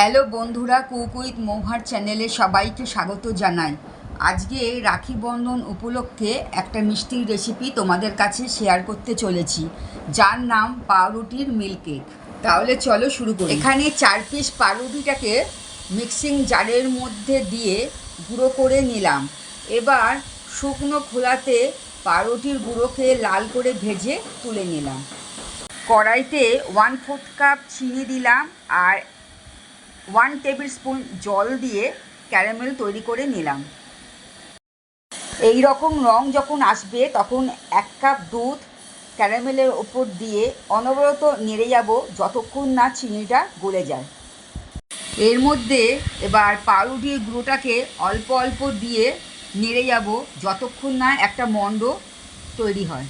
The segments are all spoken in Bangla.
হ্যালো বন্ধুরা, কুক উইথ মৌহার চ্যানেলে সবাইকে স্বাগত জানাই। আজকে রাখি বন্ধন উপলক্ষে একটা মিষ্টির রেসিপি তোমাদের কাছে শেয়ার করতে চলেছি, যার নাম পাউরুটির মিল্ক কেক তাহলে চলো শুরু করি। এখানে চার পিস পাউরুটিটাকে মিক্সিং জারের মধ্যে দিয়ে গুঁড়ো করে নিলাম। এবার শুকনো খোলাতে পাউরুটির গুঁড়োকে লাল করে ভেজে তুলে নিলাম। কড়াইতে ওয়ান ফোর্থ কাপ চিনি দিলাম আর ওয়ান টেবিল স্পুন জল দিয়ে ক্যারামেল তৈরি করে নিলাম। এই রকম রং যখন আসবে, তখন এক কাপ দুধ ক্যারামেলের ওপর দিয়ে অনবরত নেড়ে যাব যতক্ষণ না চিনিটা গলে যায়। এর মধ্যে এবার পাউরুটির গুঁড়োটাকে অল্প অল্প দিয়ে নেড়ে যাব যতক্ষণ না একটা মণ্ড তৈরি হয়।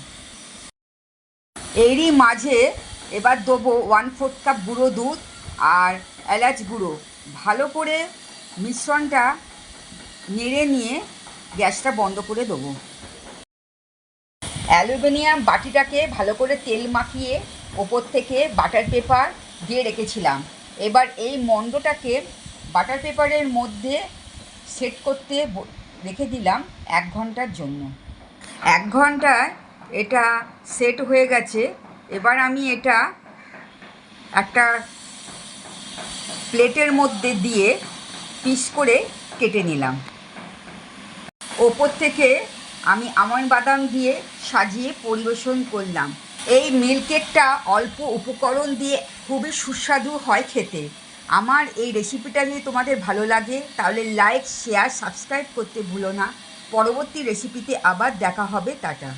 এরই মাঝে এবার দেবো ওয়ান ফোর্থ কাপ গুঁড়ো দুধ আর এলাচ গুঁড়ো। ভালো করে মিশ্রণটা নেড়ে নিয়ে গ্যাসটা বন্ধ করে দেবো। অ্যালুমিনিয়াম বাটিটাকে ভালো করে তেল মাখিয়ে ওপর থেকে বাটার পেপার দিয়ে রেখেছিলাম। এবার এই মণ্ডটাকে বাটার পেপারের মধ্যে সেট করতে রেখে দিলাম এক ঘণ্টার জন্য। এক ঘন্টায় এটা সেট হয়ে গেছে। এবার আমি এটা একটা প্লেটের মধ্যে দিয়ে পিস করে কেটে নিলাম। ওপর থেকে আমি আমন বাদাম দিয়ে সাজিয়ে পরিবেশন করলাম। এই মিল্ক কেকটা অল্প উপকরণ দিয়ে খুবই সুস্বাদু হয় খেতে। আমার এই রেসিপিটা যদি তোমাদের ভালো লাগে, তাহলে লাইক, শেয়ার, সাবস্ক্রাইব করতে ভুলো না। পরবর্তী রেসিপিতে আবার দেখা হবে। টাটা।